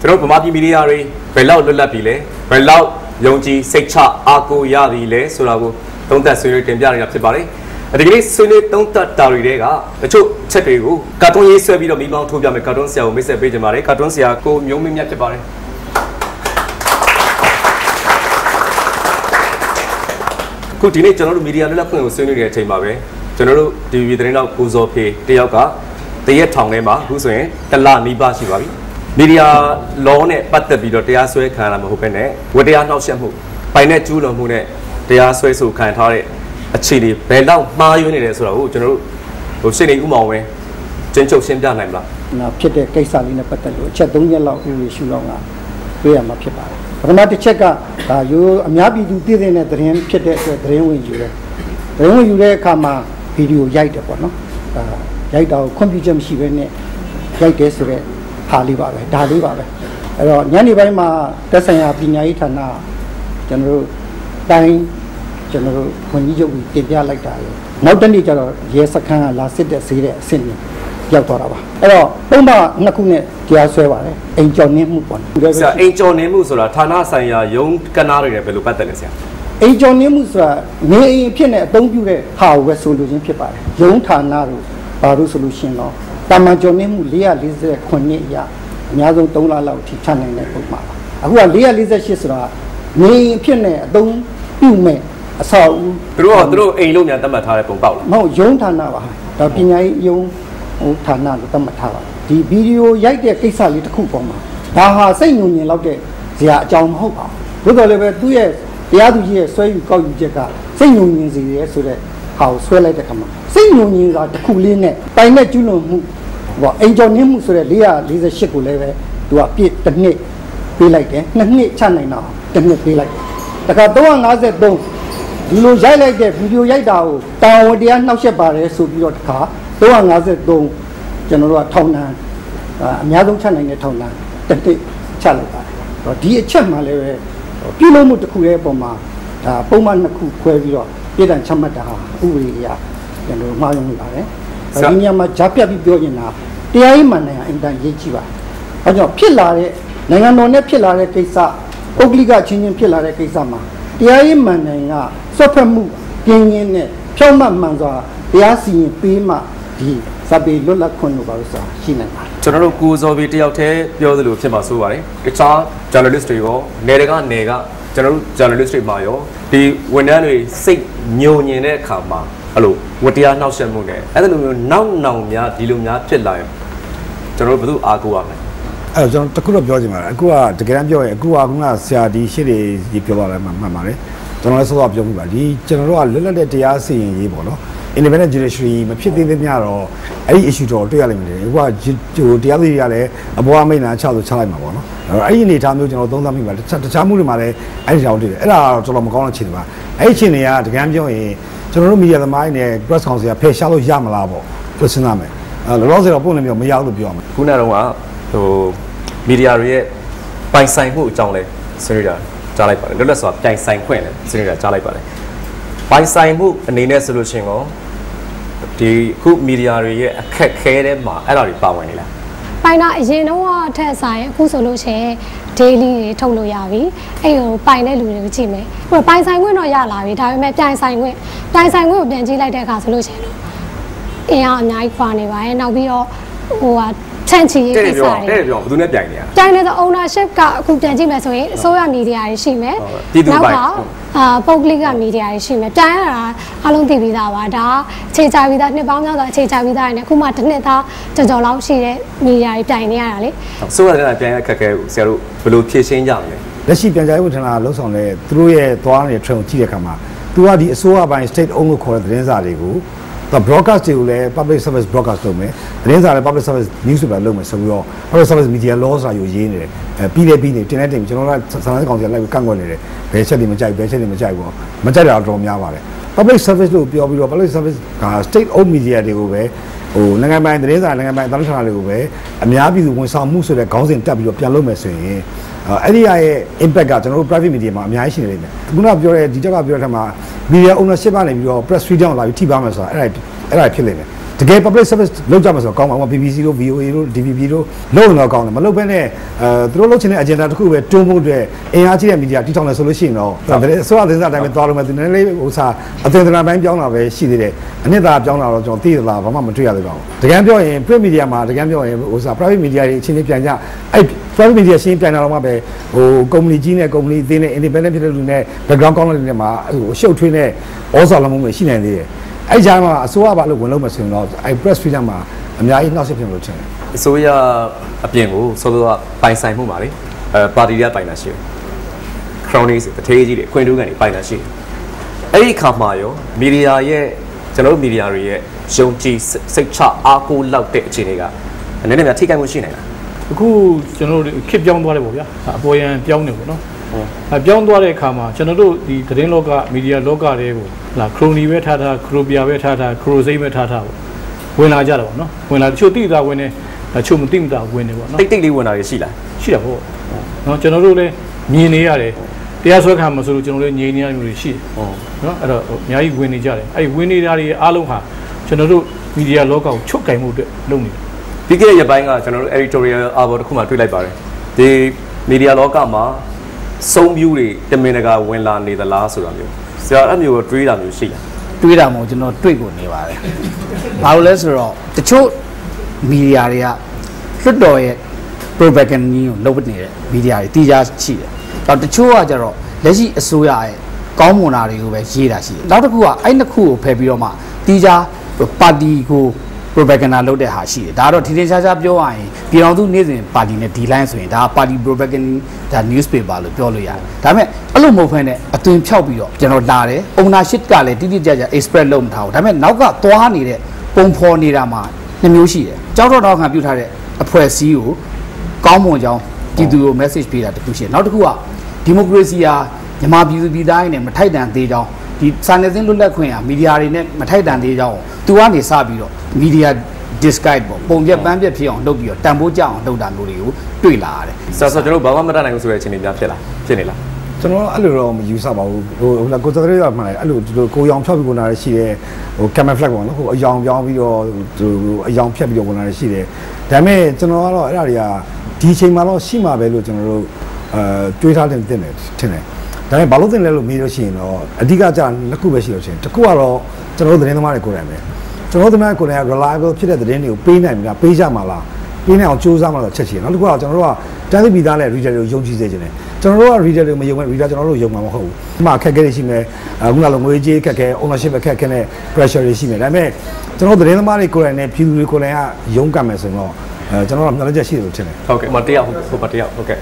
ကျွန်တော်ဗမာပြည်မီဒီယာတွေဘယ်လောက်လွတ်လပ်ပြီလဲဘယ်လောက်ယုံကြည်စိတ်ချအားကိုးရပြီလဲဆိုတာကိုသုံးသပ်ဆွေးနွေးတင်ပြနေတာဖြစ်ပါတယ်ဒီကနေ့ဆွေးနွေးသုံးသပ်တာတွေကတချို့ချက်တွေကိုကာတွန်းရေးဆွဲပြီးတော့မိမောင်းထိုးပြမယ်ကာတွန်းဆရာကိုမိတ်ဆက်ပေးကြပါတယ်ကာတွန်းဆရာကိုမျိုးမင်းမြတ်ဖြစ်ပါတယ်ခုဒီနေ့ကျွန်တော်တို့မီဒီယာလွတ်လပ်ခွင့်ကိုဆွေးနွေးနေတဲ့အချိန်မှာပဲကျွန်တော်တို့ TV သတင်းတော့ကိုဇော်ဖေတယောက်ကတရက်ထောင်ထဲမှာအခုဆိုရင်တလနီးပါးရှိပါပြီ မီဒီယာလောနဲ့ပတ်သက်ပြီးတော့တရားစွဲခံရတာမဟုတ်ဘဲနဲ့ဝတရားနှောက်ယှက်မှုပိုင်နဲ့ကျူးလွန်မှုနဲ့တရားစွဲဆိုခံထားတဲ့အခြေအနေဘယ်တော့မှားယွင်းနေတယ်ဆိုတာကိုကျွန်တော်တို့ဟိုရှင်းနေဥမောင်ဝင်းကျင်းချုပ်ရှင်းပြနိုင်မလားနာဖြစ်တဲ့ကိစ္စလေးနဲ့ပတ်သက်လို့အချက်၃ရက်လောက်ဥပဒေရှုလောက်လာတွေ့ရမှာဖြစ်ပါတယ်ပထမတစ်ချက်ကဒါရိုးအများပြည်သူသိတဲ့သတင်းဖြစ်တဲ့အတွက်သတင်းဝင်ယူတယ်သတင်းဝင်ယူတဲ့အခါမှာဗီဒီယိုရိုက်တယ်ပေါ့နော်ဒါရိုက်တာကိုခွင့်ပြုချက်မရှိဘဲနဲ့ရိုက်တယ်ဆိုတော့ ဟာလေးပါပဲဒါလေးပါပဲအဲ့တော့ညနေပိုင်းမှာတက်ဆိုင်ရာပညာရေးဌာနကျွန်တော်တို့တိုင်းကျွန်တော်တို့ခွန်ကြီးချုပ်ကြီးတင်ပြလိုက်တာလေနောက်တနေ့ကျတော့ရဲစခန်းကလာစစ်တဲ့ဈေးတဲ့အဆင့်ကြီးရောက်သွားတာပါအဲ့တော့ပုံမှန်နှစ်ခုနဲ့တရားစွဲပါတယ်အိမ်ကြောင်နှင်းမှုပေါ့နော်ဆရာအိမ်ကျော်နေမှုဆိုတာဌာနဆိုင်ရာယုံကနာတွေနဲ့ဘယ်လိုပတ်သက်လဲဆရာအိမ်ကြောင်နှင်းမှုဆိုတာနေအိမ်အဖြစ်နဲ့အသုံးပြုတဲ့ဟာကိုပဲဆိုလိုခြင်းဖြစ်ပါတယ်ရုံးဌာနတို့ဘာလို့ဆိုလို့ရှရင်တော့ တာမန်ကြောင်နှင်းမှု449နှစ်အရအများဆုံး3လလောက်ထိချနိုင်တဲ့ပုံမှာပါအခုက448ဆိုတာနေအိမ်အဖြစ်နဲ့အသုံးပြုမဲ့အဆောက်အဦသူတို့ကသူတို့အိမ်လို့များသတ်မှတ်ထားတဲ့ပုံပေါက်လားမဟုတ်ရုံးဌာနပါဒါပညာရေးရုံးဟိုဌာနလို့သတ်မှတ်ထားပါဒီဗီဒီယိုရိုက်တဲ့ကိစ္စလေးတစ်ခုပေါ်မှာဒါဟာစိတ်ညွန်ညင်လောက်တဲ့ဇာအကြောင်းမဟုတ်ပါဘူးသို့တော်လည်းပဲသူ့ရဲ့တရားသူကြီးရဲ့ဆွဲယူကောက်ယူချက်ကစိတ်ညွန်ညင်စေရဲဆိုတဲ့ ဟာကိုဆွဲလိုက်တဲ့ခါမှာစိတ်ညွန်ညင်တာတစ်ခုလေးနဲ့တိုင်နဲ့ကျူးလွန်မှုဟောအင်ဂျော်နင်းမှုဆိုတဲ့448ကိုလည်းပဲသူကပြည့်တစ်နှစ်ပေးလိုက်တယ်နှစ်နှစ်ချနိုင်တော့တစ်နှစ်ပေးလိုက်တယ်တခါ353ဒီလိုရိုက်လိုက်တဲ့ဗီဒီယိုရိုက်တာကိုတာဝန်တရားနှောက်ယှက်ပါတယ်ဆိုပြီးတော့တခါ353ကျွန်တော်တို့ကထောင်ဒဏ်အာအများဆုံးချနိုင်တဲ့ထောင်ဒဏ်တစ်နှစ်ချလိုက်ပါတယ်။တော့ဒီအချက်မှလည်းပဲပြုလုပ်မှုတစ်ခုရဲ့အပေါ်မှာဒါပုံမှန်နှစ်ခုခွဲပြီးတော့ ပြည်တံချမှတ်တာဟာဥပဒေအရကျွန်တော်တို့မှားယွင်းနေပါတယ်။ဒီနေရာမှာဂျာပြတ်ပြီးပြောနေတာတရားရေးမှန်နိုင်အင်တန်ရေးကြည့်ပါ။အဲကြောင့်ဖြစ်လာတဲ့နိုင်ငံတော်နဲ့ဖြစ်လာတဲ့ကိစ္စပုဂ္ဂလိကချင်းချင်းဖြစ်လာတဲ့ကိစ္စမှာတရားရေးမှန်နိုင်ကစွတ်ဖက်မှုပြင်းရင်းနဲ့ဖြောင့်မတ်မှန်စွာတရားစီရင်ပေးမှဒီစပေလွတ်လပ်ခွင့်လို့ပါလို့ဆိုတာရှိနိုင်ပါတယ်ကျွန်တော်တို့ကိုဇော်ဗီတယောက်တည်းပြောသလိုဖြစ်မှာဆိုပါတယ်တခြား journalist တွေရောနေတကနေက ကျွန်တော်တို့ journalist တွေမှာရောဒီဝန်ထမ်းတွေစိတ်ညုံညင်တဲ့အခါမှာအဲ့လိုဝတ္တရားနှောက်ယှက်မှုနဲ့အဲ့လိုမျိုးနောက်နောင်များဒီလိုများဖြစ်လာရင်ကျွန်တော်တို့ဘယ်သူအားကိုးရမလဲအဲ့တော့ကျွန်တော်တခုတော့ပြောချင်ပါတယ်အခုကတကယ်တမ်းပြောရင်အခုကခုနကဆရာဒီရှစ်တွေကြီးပြောလာတယ်မှမှန်ပါတယ်ကျွန်တော်လည်းစောစောပြောပြပါဒီကျွန်တော်တို့ကလွတ်လပ်တဲ့တရားစီရင်ရေးပေါ့နော် independent judiciary မဖြစ်သေးသေးများတော့အဲ့ဒီ issue တော့တွေ့ရလိမ့်မယ်လေအခုကဟိုတရားသူကြီးကလည်းအပေါ်အမိန့်နာချဆိုချလိုက်မှာပေါ့နော်အဲ့တော့အဲ့ဒီအနေအထားမျိုးကျွန်တော်သုံးသပ်မိပါတယ်တခြားတခြားမှုတွေမှာလည်းအဲ့ဒီကြောင်တွေ့တယ်အဲ့ဒါတော့တော်တော်မကောင်းတဲ့အခြေအနေပါအဲ့ဒီအခြေအနေကတကယ်ပြောရင်ကျွန်တော်တို့ media သမားတွေနဲ့ press council ကဖယ်ရှားလို့ရမလားပေါ့ပြောစဉ်းစားမယ်အဲ့လောလောဆယ်တော့ပုံနေမျိုးမရဘူးလို့ပြောရမှာခုနကတော့ဟိုမီဒီယာတွေရဲ့ပိုင်ဆိုင်မှုအကြောင်းလဲဆွေးနွေးတာကြားလိုက်ပါတယ်လွတ်လပ်စွာပြိုင်ဆိုင်ခွင့်လဲဆွေးနွေးတာကြားလိုက်ပါတယ် ပိုင်ဆိုင်မှုအနေနဲ့ဆိုလို့ရှိရင်ကောဒီခုမီဒီယာတွေရဲ့အခက်ခဲတဲ့မှာအဲ့ဒါတွေပါဝင်နေလားပိုင်တာအရင်တော့အထက်ဆိုင်အခုဆိုလို့ရှိရင် daily တွေထုတ်လို့ရပြီအဲ့ဟိုပိုင်တဲ့လူတွေကိုကြည့်မယ်ဟိုပိုင်ဆိုင်ခွင့်တော့ရလာပြီဒါပေမဲ့ပြိုင်ဆိုင်ခွင့်ပြိုင်ဆိုင်ခွင့်ကိုပြန်ကြည့်လိုက်တဲ့အခါဆိုလို့ရှိရင်တော့အင်အားအများကြီးခွာနေပါတယ်နောက်ပြီးတော့ဟိုဟာ ချန့်ချီရေးတဲ့ကိစ္စပြောတွေတဲ့ပြောဘယ်သူနဲ့ပြိုင်နေရပြိုင်နေဆို ownership ကအခုပြန်ကြည့်မယ်ဆိုရင်အစိုးရမီဒီယာတွေရှိမယ်ဟုတ်ပြည်သူပိုင်နောက်ကအာပုဂ္ဂလိကမီဒီယာတွေရှိမယ်ပြိုင်ရတာအားလုံးသိပြီးသားပါဒါအခြေချပြီးသားနှစ်ပေါင်းများစွာအခြေချပြီးသားနေအခုမှတစ်နှစ်သားကြော်ကြော်လောက်ရှိတဲ့မီဒီယာတွေပြိုင်နေရတာလေဆိုရတဲ့ပြိုင်ရအခက်ခဲကိုဆရာတို့ဘယ်လိုဖြေရှင်းကြမလဲလက်ရှိပြန်ကြားရေးဝန်ထမ်းကလှုပ်ဆောင်တဲ့သူတို့ရဲ့သွားနေတဲ့ trend ကိုကြည့်တဲ့အခါမှာသူကဒီအစိုးရပိုင်း state owned လို့ခေါ်တဲ့သတင်းစာတွေကို သူ broadcast တွေကိုလည်း public service broadcast လုပ်မယ်သတင်းစာလည်း public service news တွေပဲလုပ်မယ်ဆိုပြီးတော့ public service media law ဆိုတာယူရေးနေတယ်အဲပြီးတယ်ပြီးနေတင်တဲ့တင်ကျွန်တော်တို့ကစာရင်းကောင်စီကလိုက်ကန့်ကွက်နေတယ်ဘယ်ချက်တွေမကြိုက်ဘယ်ချက်တွေမကြိုက်ဘူးမကြိုက်တာတော့တော်တော်များပါတယ် public service လို့ပြောပြီးတော့ public service က state owned media တွေကိုပဲဟိုနိုင်ငံပိုင်သတင်းစာနိုင်ငံပိုင်အသံဌာနတွေကိုပဲအများပြည်သူဝန်ဆောင်မှုဆိုတဲ့ခေါင်းစဉ်တက်ပြီးတော့ပြန်လုပ်မယ်ဆိုရင်အဲ့ဒီရဲ့ impact ကကျွန်တော်တို့ private media မှာအများကြီးရှိနေလိမ့်မယ်ခုနကပြောတဲ့ဒီတက်ကပြောတဲ့ထက်မှာ media ownership ကနေပြီးတော့ press freedom လာပြီးထိပါမယ်ဆိုတာအဲ့ဒါအဲ့ဒါဖြစ်လိမ့်မယ် တကယ် public service လုပ်ကြမှာဆိုတော့ကောင်းပါဘူး BBC တို့ VOA တို့ DVB တို့လုပ်ရင်တော့ကောင်းတယ်မလုပ်ဘဲနဲ့အဲသူတို့လုပ်ချင်တဲ့ agenda တစ်ခုပဲတွန်းဖို့အတွက်အင်အားကြီးတဲ့ media တီထောင်တယ်ဆိုလို့ရှိရင်တော့ဒါလည်းဆိုရတဲ့စားတိုင်းပဲသွားလို့မယ်သူနည်းနည်းလေးဟိုစားအသင်္တနာပိုင်းပြောင်းတာပဲရှိသေးတယ်အနှစ်သာပြောင်းတာတော့ကျွန်တော်သိသလားဘာမှမတွေ့ရသေးပါဘူးတကယ်ပြောရင် print media မှာတကယ်ပြောရင်ဟိုစား private media တွေအချင်းချင်းပြန်ကြအဲ့ private media ရှင်းပြန်လာတော့မှပဲဟို company ကြီးနဲ့ company အသေးနဲ့ independent ဖြစ်တဲ့လူနဲ့ background ကောင်းတဲ့လူတွေမှာဟိုရှုပ်ထွေးတဲ့ဩဇာလုံးမှုရှိနိုင်သေးတယ် အဲ့ကြားမှာအစိုးရဘာလို့ဝင်လို့မဆိုရင်တော့အဲ့ press freedom မှာအများကြီးနှောက်ယှက်ဖြစ်လို့ထင်တယ်အစိုးရအပြင်ကိုစောစောကပိုင်ဆိုင်မှုပါလေအဲပါတီတွေကပိုင်တာရှိတယ် cronies တထေးကြီးတွေအခွင့်အရေးကန်တွေပိုင်တာရှိတယ်အဲ့ဒီအခါမှာရောမီဒီယာရဲ့ကျွန်တော်တို့မီဒီယာတွေရဲ့ယုံကြည်စိတ်ချအားကိုးလောက်တဲ့အခြေအနေကအနေနဲ့များထိခိုက်မှုရှိနိုင်တာအခုကျွန်တော်တို့ခစ်ပြောင်းသွားတယ်ပေါ့ဗျာအပေါ်ယံပြောင်းတယ်ပေါ့နော် အဲပြောင်းသွားတဲ့အခါမှာကျွန်တော်တို့ဒီသတင်းလောကမီဒီယာလောကတွေကိုလာခရိုနီပဲထားထားခရိုပီယာပဲထားထားခရိုစိမ့်ပဲထားထားပေါ့ဝင်လာကြတာပေါ့နော်ဝင်လာတချို့တိတာဝင်နေတချို့မတိမတာဝင်နေပေါ့နော်တိတ်တိတ်လေးဝင်တာတွေရှိလားရှိတာပေါ့နော်ကျွန်တော်တို့လည်းမြင်နေရတယ်တရားစွဲခံမှာဆိုလို့ကျွန်တော်တို့ငြိမ်နေရမျိုးတွေရှိတယ်ဟုတ်နော်အဲ့တော့အများကြီးဝင်နေကြတယ်အဲ့ဒီဝင်နေတာတွေအားလုံးဟာကျွန်တော်တို့မီဒီယာလောကကိုချုပ်ကင်မှုအတွက်လုပ်နေတယ်ပြီးခဲ့တဲ့ရက်ပိုင်းကကျွန်တော်တို့ editorial hour တစ်ခုမှတွေ့လိုက်ပါတယ်ဒီမီဒီယာလောကမှာ စုံပြူတွေတမင်တကာဝင်လာနေသလားဆိုတာမျိုးဆရာအဲ့မျိုးကိုတွေးတာမျိုးရှိလားတွေးတာမဟုတ်ကျွန်တော်တွေ့ကိုနေပါတယ်။ဘာလို့လဲဆိုတော့တချို့မီဒီယာတွေကလွတ်တော်ရဲ့ propaganda ကိုလုပ်နေတဲ့မီဒီယာတွေတီးကြရှိတယ်။တော့တချို့ကကြတော့လက်ရှိအစိုးရရဲ့ကောင်းမွန်တာတွေကိုပဲရေးတာရှိတယ်။နောက်တစ်ခုကအဲ့နှစ်ခုကိုဖယ်ပြီးတော့မှတီးကြပါတီကို propaganda လုပ်တဲ့ဟာရှိတယ်။ဒါကတော့ထင်ထင်ရှားရှားပြောရရင်ပြည်တော်သူနေ့စဉ်ပါတီနဲ့ဒီ line ဆိုရင်ဒါကပါတီ propaganda ဒါ newspaper လို့ပြောလို့ရတယ်။ဒါပေမဲ့အဲ့လိုမဟုတ်ဘဲနဲ့အသွင်ဖြောက်ပြီးတော့ကျွန်တော်လာတယ်။ ownership ကလည်းတိတိကျကျ express လုပ်မထားဘူး။ဒါပေမဲ့နောက်ကသွားနေတဲ့ပုံဖော်နေတာမှာနှစ်မျိုးရှိတယ်။ကြောက်တော့တော့ခံပြုတ်ထားတဲ့အဖွဲ့အစည်းကိုကောင်းမွန်ကြောင်းပြည်သူကို message ပေးတာတစ်ခုရှိတယ်။နောက်တစ်ခုကဒီမိုကရေစီဟာမြန်မာပြည်သူပြည်သားတွေနဲ့မထိုက်တန်သေးကြောင်း ဒီစာနယ်ဇင်းလွတ်လပ်ခွင့်ဟာမီဒီယာတွေနဲ့မထိုက်တန်သေးကြောင်းသူကနေစပြီးတော့မီဒီယာ disguise ပေါ့ပုံပြက်ပန်းပြက်ဖြစ်အောင်လုပ်ပြီးတော့တန်ဖိုးကြအောင်လုပ်တာမျိုးတွေကိုတွေ့လာရတယ်ဆရာဆိုကျွန်တော်တို့ဘာမှမတတ်နိုင်ဘူးဆိုတဲ့အခြေအနေများဖြစ်လားဖြစ်နေလားကျွန်တော်အဲ့လိုတော့မယူဆပါဘူးဟိုဟိုလာကိုစကရေးကမှလည်းအဲ့လိုဒီလိုကိုရောင်ဖြောက်ပြီးဝင်လာရရှိတယ်ဟို camera flag ပေါ့နော်ဟိုအယောင်ပြောင်းပြီးတော့ဟိုအယောင်ဖြတ်ပြီးတော့ဝင်လာရရှိတယ်ဒါပေမဲ့ကျွန်တော်ကတော့အဲ့ဒါတွေကဒီအချိန်မှာတော့ရှိမှာပဲလို့ကျွန်တော်တို့အဲတွေးထားတင်တင်တယ်ထင်တယ် ဒါပေမဲ့ဘာလို့တင်လဲလို့မေးလို့ရှိရင်တော့အဓိကကျနှစ်ခုပဲရှိလို့ရှိရင်တစ်ခုကတော့ကျွန်တော်တို့သတင်းသမားတွေကိုယ်တိုင်ပဲကျွန်တော်တို့သတင်းသမားကိုယ်တိုင်က reliable ဖြစ်တဲ့သတင်းတွေကိုပေးနိုင်ပြီလားပေးကြမှာလားပြင်းနေအောင်စူးစမ်းမှတော့ချက်ချင်နောက်တစ်ခုကကျွန်တော်တို့ကတန်းသိပြီးသားနဲ့ reader တွေကိုယုံကြည်စေချင်တယ်ကျွန်တော်တို့က reader တွေကိုမယုံဘူး reader ကျွန်တော်တို့ယုံမှာမဟုတ်ဘူးဒီမှာအခက်အခဲတွေရှိမယ်အခုနလိုငွေကြေးအခက်အခဲ ownership အခက်အခဲနဲ့ pressure တွေရှိမယ်ဒါပေမဲ့ကျွန်တော်သတင်းသမားတွေကိုယ်တိုင်နဲ့ပြည်သူတွေကိုယ်တိုင်ကယုံကံမယ်ဆိုတော့အဲကျွန်တော်တို့ကမျှော်လင့်ချက်ရှိတယ်လို့ထင်တယ်ဟုတ်ကဲ့ဟိုမှာတယောက်ဟိုမှာတယောက်ဟုတ်ကဲ့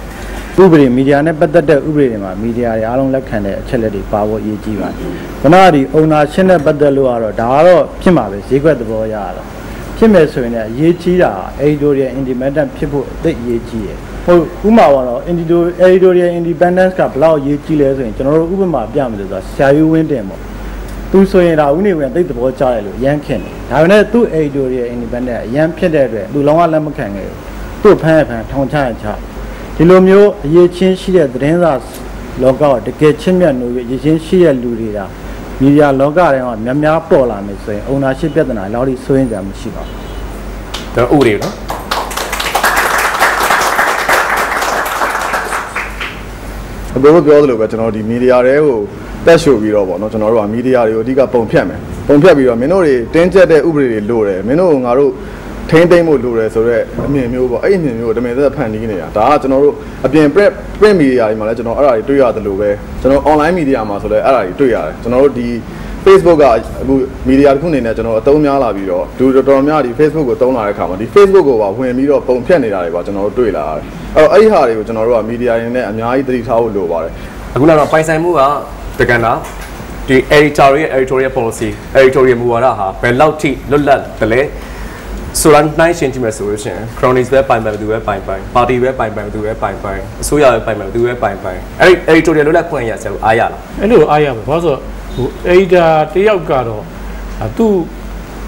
ဥပဒေမီဒီယာနဲ့ပတ်သက်တဲ့ဥပဒေတွေမှာမီဒီယာတွေအားလုံးလက်ခံတဲ့အချက်လက်တွေပါဖို့အရေးကြီးပါတယ်။ခုနကဒီ ownership နဲ့ပတ်သက်လို့ကတော့ဒါကတော့ဖြစ်မှာပဲဈေးကွက်သဘောရတာ။ဖြစ်မယ်ဆိုရင်လည်းအရေးကြီးတာ editorial independent ဖြစ်ဖို့အသိအရေးကြီးတယ်။ဟုတ်ဥပမာကတော့ editorial editorial independence ကဘယ်လောက်အရေးကြီးလဲဆိုရင်ကျွန်တော်တို့ဥပမာပြမယ်လို့ဆိုတာဆရာယူဝင်းတင်ပေါ့။သူဆိုရင်ဒါဥနေဝင်သိတဲ့သဘောကြားတယ်လို့အရန်ခင်တယ်။ဒါပေမဲ့သူ့ editorial independent အရန်ဖြစ်တဲ့အတွက်သူလုံးဝလက်မခံခဲ့ဘူး။သူ့ဖမ်းရဖမ်းထောင်ချရချ ဒီလိုမျိုးအရေးချင်းရှိတဲ့သတင်းစာလောကကတကယ်ချင်းမြတ်လို့အရေးချင်းရှိတဲ့လူတွေဒါမီဒီယာလောကထဲမှာများများပေါ်လာမယ်ဆိုရင် ownership ပြဿနာလောက်ထိစိုးရင်ကြမရှိပါဘူးဒါဥပဒေနော်အကိုတို့ပြောသလိုပဲကျွန်တော်ဒီမီဒီယာတွေကိုတက်ရှို့ပြီးတော့ဗောနော်ကျွန်တော်တို့ကမီဒီယာတွေကိုအဓိကပုံဖြတ်မယ်ပုံဖြတ်ပြီးတော့မင်းတို့တွေတင်းကျပ်တဲ့ဥပဒေတွေလိုတယ်မင်းတို့ကငါတို့ ထိမ့်သိမ့်ဖို့လိုတယ်ဆိုတော့အမြင်မျိုးပေါ့အဲ့ဒီအမြင်မျိုးကိုတမင်သက်သက်ဖန်တီးနေတာဒါကကျွန်တော်တို့အပြင် print print media တွေမှာလည်းကျွန်တော်အဲ့ဒါတွေတွေ့ရတယ်လို့ပဲကျွန်တော် online media မှာဆိုလည်းအဲ့ဒါတွေတွေ့ရတယ်ကျွန်တော်တို့ဒီ Facebook ကအခုမီဒီယာတစ်ခုအနေနဲ့ကျွန်တော်အသုံးများလာပြီးတော့လူတော်တော်များဒီ Facebook ကိုသုံးလာတဲ့အခါမှာဒီ Facebook ကိုပါဝင်ပြီးတော့ပုံဖြတ်နေတာတွေပါကျွန်တော်တို့တွေ့လာရတယ်အဲ့တော့အဲ့ဒီဟာတွေကိုကျွန်တော်တို့ကမီဒီယာရင်းနဲ့အများကြီးသတိထားဖို့လိုပါတယ်အခုနောက်ပိုင်ဆိုင်မှုကတကန်တာဒီ editor ရဲ့ editorial policy editorial မူဝါဒဟာဘယ်လောက်ထိလွတ်လပ်တယ်လဲ ဆိုတော့နိုင်ရှင်းကြည့်မယ်ဆိုလို့ရှိရင် Chronics ပဲပိုင်ပိုင်ဘယ်သူပဲပိုင်ပိုင် party ပဲပိုင်ပိုင်ဘယ်သူပဲပိုင်ပိုင်အစိုးရပဲပိုင်ပိုင်ဘယ်သူပဲပိုင်ပိုင်အဲ့ဒီ editorial လွတ်လပ်ခွင့်ရဆရာတို့အားရလားအဲ့လိုအားရပါဘာလို့ဆိုတော့ဟိုအေဒါတယောက်ကတော့အာသူ့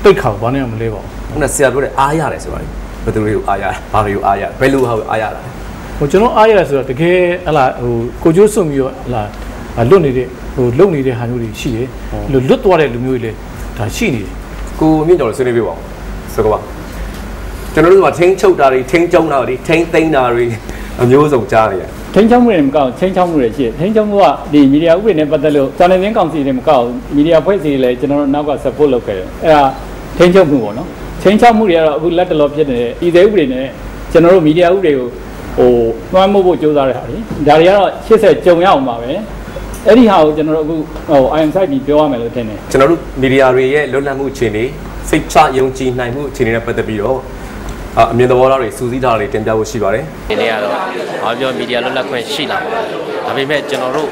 တိတ်ခေါဘာနဲ့မှမလဲပါဘူးခုနဆရာပြောတဲ့အားရတယ်ဆိုတာဘယ်သူတွေကိုအားရဘာတွေကိုအားရဘယ်လိုဟာကိုအားရတာလဲဟိုကျွန်တော်အားရဆိုတော့တကယ်ဟလာဟိုကိုကျိုးစွန့်ပြီးတော့ဟလာလွတ်နေတဲ့ဟိုလုံနေတဲ့ဟာမျိုးတွေရှိတယ်အဲ့လိုလွတ်သွားတဲ့လူမျိုးတွေလည်းဒါရှိနေတယ်ကိုမြင့်ကျော်ဆွေးနွေးပြပါဦးဆိုတော့ ကျွန်တော်တို့ကထင်းချုပ်တာတွေထင်းကျုံတာတွေထင်းသိမ်းတာတွေအမျိုးစုံကြားနေရတယ်ထိန်းချောင်းမှုတွေမကောက်ထိန်းချောင်းမှုတွေရှိတယ်ထိန်းချောင်းမှုကဒီမီဒီယာဥပဒေနဲ့ပတ်သက်လို့စာနယ်ဇင်းကောင်စီတွေမကောက်မီဒီယာဖွဲ့စည်းတွေလည်းကျွန်တော်တို့နောက်က support လုပ်ခဲ့တယ်အဲ့ဒါထိန်းချောင်းမှုပေါ့နော်ထိန်းချောင်းမှုတွေကတော့အခုလက်တလောဖြစ်နေတဲ့ဤသေးဥပဒေနဲ့ကျွန်တော်တို့မီဒီယာဥပဒေကိုဟိုနှွှမ်းမို့ဖို့ကြိုးစားရတာလေဒါတွေကတော့80ကြုံရအောင်ပါပဲအဲ့ဒီဟာကိုကျွန်တော်တို့အခုဟို IM site ပြီးပြောရမယ်လို့ထင်တယ်ကျွန်တော်တို့မီဒီယာတွေရဲ့လွတ်လပ်မှုအခြေအနေစိတ်ချယုံကြည်နိုင်မှုအခြေအနေနဲ့ပတ်သက်ပြီးတော့ အာအမြင်သဘောထားတွေစူးစီးထားတာတွေတင်ပြဖို့ရှိပါတယ်ဒီနေ့ကတော့ဘာပြောမီဒီယာလွတ်လပ်ခွင့်ရှိလာပါတယ်ဒါပေမဲ့ကျွန်တော်တို့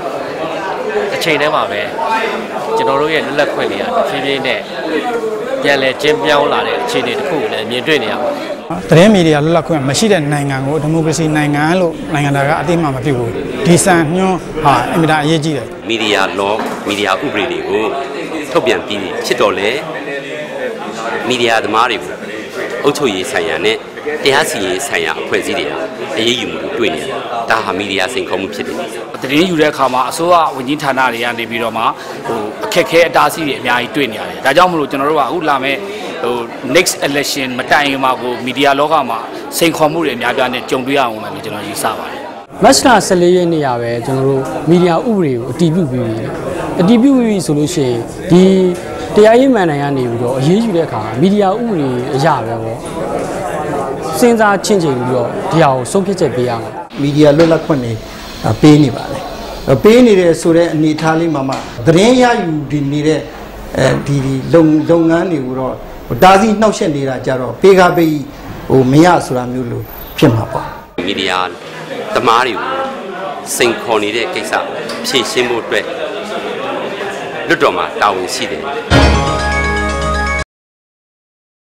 အချိန်တည်းမှာပဲကျွန်တော်တို့ရဲ့လွတ်လပ်ခွင့်တွေကဖြည်းဖြည်းနဲ့ပြန်လဲကျင်းပြောင်းလာတဲ့အခြေအနေတစ်ခုကိုလည်းမြင်တွေ့နေရပါတယ်သတင်းမီဒီယာလွတ်လပ်ခွင့်မရှိတဲ့နိုင်ငံကိုဒီမိုကရေစီနိုင်ငံလို့နိုင်ငံသားကအသိအမှတ်မပြုဘူးဒီစံညွှန်းဟာအင်မတန်အရေးကြီးတယ်မီဒီယာလောမီဒီယာဥပဒေတွေကိုထုတ်ပြန်ပြီးဖြစ်တော့လေမီဒီယာသမားတွေကို အုပ်ချုပ်ရေးဆိုင်ရာနဲ့တရားစီရင်ဆိုင်ရာအဖွဲ့အစည်းတွေဟာအရေးယူမှုတွေတွေ့နေရတယ်။ဒါဟာမီဒီယာစိန်ခေါ်မှုဖြစ်တယ်သတင်းယူတဲ့အခါမှာအစိုးရဝန်ကြီးဌာနတွေကနေပြီးတော့မှဟိုအခက်အခဲအတားအဆီးတွေအများကြီးတွေ့နေရတယ်ဒါကြောင့်မလို့ကျွန်တော်တို့ကအခုလာမဲ့ဟို next election မတိုင်ခင်မှာကိုမီဒီယာလောကမှာစိန်ခေါ်မှုတွေအများပြားနဲ့ကြုံတွေ့ရအောင်မယ်လို့ကျွန်တော်ယူဆပါတယ်မတ်လ14ရက်နေ့ရပဲကျွန်တော်တို့မီဒီယာဥပဒေကိုအတည်ပြုပြီးပြီအတည်ပြုပြီးပြီဆိုလို့ရှိရင်ဒီ တရားရေးမှန်နိုင်ကနေပြီးတော့အရေးယူတဲ့အခါမီဒီယာဥပဒေအရပဲပေါ့စဉ်းစားချင့်ချိန်ပြီးတော့ဒီဟာကိုဆုံးဖြတ်ချက်ပေးရမှာမီဒီယာလွတ်လပ်ခွင့်တွေဒါပေးနေပါတယ်အဲ့ပေးနေတဲ့ဆိုတဲ့အနေအထားလေးမှာမှသတင်းရယူဒီနေတဲ့အဲဒီဒီလုပ်လုပ်ငန်းတွေကိုတော့ဟိုတားဆီးနှောက်ယှက်နေတာကြတော့ပေးကားပေးဟိုမရဆိုတာမျိုးလို့ဖြစ်မှာပေါ့။မီဒီယာသမားတွေကိုစိန်ခေါ်နေတဲ့ကိစ္စဖြည့်ရှင်းဖို့အတွက် လွတ်တော်မှာတာဝန်ရှိတယ်။